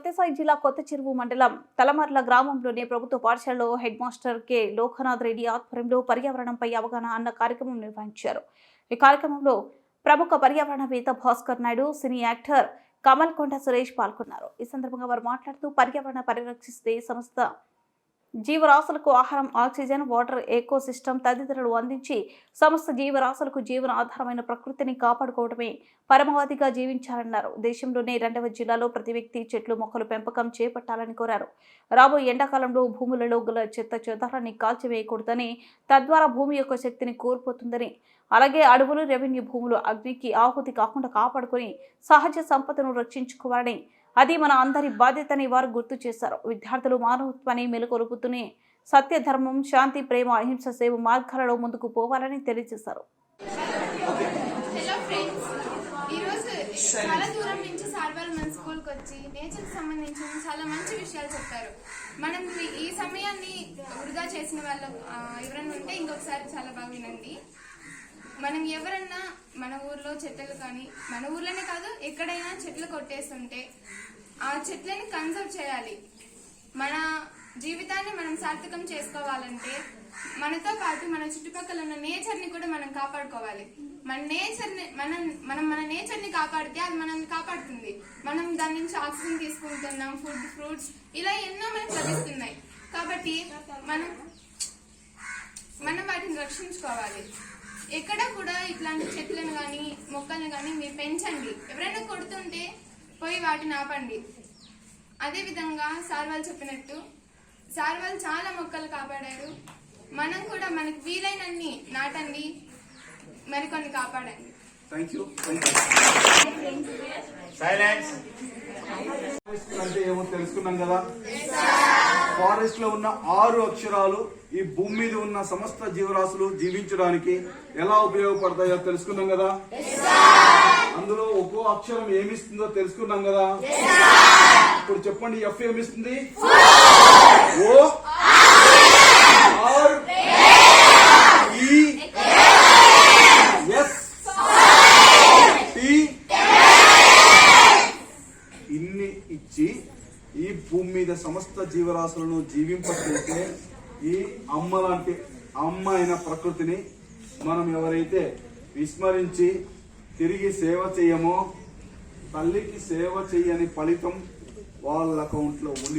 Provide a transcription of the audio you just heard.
సత్యసాయి జిల్లా కొత్త చెరువు మండలం తలమర్ల గ్రామంలోని ప్రభుత్వ పాఠశాలలో headmaster K Lokanath Reddy ఆధ్వర్యంలో పర్యావరణంపై అవగాహన అన్న కార్యక్రమం నిర్వహించారు. ఈ కార్యక్రమంలో ప్రముఖ పర్యావరణవేత్త భాస్కర్ నాయుడు సినీ యాక్టర్ కమల్ కొండ సురేష్ పాల్గొన్నారు. ఈ సందర్భంగా వారు మాట్లాడుతూ పర్యావరణ పరిరక్షిస్తే సంస్థ జీవరాశులకు ఆహారం ఆక్సిజన్ వాటర్ ఎకో సిస్టమ్ తదితరులు అందించి సమస్త జీవరాశులకు జీవన ఆధారమైన ప్రకృతిని కాపాడుకోవడమే పరమావధిగా జీవించాలన్నారు. దేశంలోనే రెండవ జిల్లాలో ప్రతి వ్యక్తి చెట్లు మొక్కలు పెంపకం చేపట్టాలని కోరారు. రాబోయే ఎండాకాలంలో భూములలో గల చెత్త చెదారాన్ని కాల్చివేయకూడదని తద్వారా భూమి యొక్క శక్తిని కోల్పోతుందని అలాగే అడవులు రెవెన్యూ భూములు అగ్నికి ఆహుతి కాకుండా కాపాడుకొని సహజ సంపదను రక్షించుకోవాలని అది మన అందరి బాధ్యతని వారు గుర్తు చేశారు. విద్యార్థులు మానవత్వాన్ని మెలుకొలుపుతూనే సత్య ధర్మం శాంతి ప్రేమ అహింస సేవ మార్గాలలో ముందుకు పోవాలని తెలియజేశారు. చాలా దూరం నుంచి సార్వాల్ మన స్కూల్కి వచ్చి నేచర్కి సంబంధించిన చాలా మంచి విషయాలు చెప్పారు. మనం ఈ- సమయాన్ని వృధా చేసిన వాళ్ళు ఎవరైనా ఉంటే ఇంకొకసారి చాలా బాగా వినండి మనం ఎవరన్నా మన ఊర్లో చెట్లు కానీ మన ఊర్లోనే కాదు ఎక్కడైనా చెట్లు కొట్టేస్తుంటే ఆ చెట్లని కన్సర్వ్ చేయాలి. మన జీవితాన్ని మనం సార్థకం చేసుకోవాలంటే మనతో పాటు మన చుట్టుపక్కల ఉన్న నేచర్ని కూడా మనం కాపాడుకోవాలి. మన నేచర్ని మనం మనం మన నేచర్ని కాపాడితే అది మనల్ని కాపాడుతుంది. మనం దాని నుంచి ఆక్సిజన్ తీసుకుంటున్నాం ఫుడ్ ఫ్రూట్స్ ఇలా ఎన్నో మనకు లభిస్తున్నాయి. కాబట్టి మనం మనం వాటిని రక్షించుకోవాలి. ఎక్కడ కూడా ఇట్లాంటి చెట్లను కానీ మొక్కలను కానీ మీరు పెంచండి. ఎవరైనా కొడుతుంటే పోయి వాటిని ఆపండి. అదే విధంగా సార్ వాళ్ళు చెప్పినట్టు సార్ వాళ్ళు చాలా మొక్కలు కాపాడారు. మనం కూడా మనకి వీలైనన్ని నాటండి మరికొన్ని కాపాడండి. థ్యాంక్ యూ సైలెన్స్ అంటే ఏమో తెలుసుకున్నాం కదా. ఫారెస్ట్లో ఉన్న ఆరు అక్షరాలు ఈ భూమి మీద ఉన్న సమస్త జీవరాశులు జీవించడానికి ఎలా ఉపయోగపడతాయో తెలుసుకున్నాం కదా? అందులో ఒక్కో అక్షరం ఏమిస్తుందో తెలుసుకున్నాం కదా? ఇప్పుడు చెప్పండి ఎఫ్ ఏమిస్తుంది? ఓ ఆర్ టి ఇన్ని ఇచ్చి ఈ భూమి మీద సమస్త జీవరాశులను జీవింపచేసే ఈ అమ్మ లాంటి అమ్మ అయిన ప్రకృతిని మనం ఎవరైతే విస్మరించి తిరిగి సేవ చేయమో తల్లికి సేవ చేయని ఫలితం వాళ్ళ అకౌంట్లో ఉండి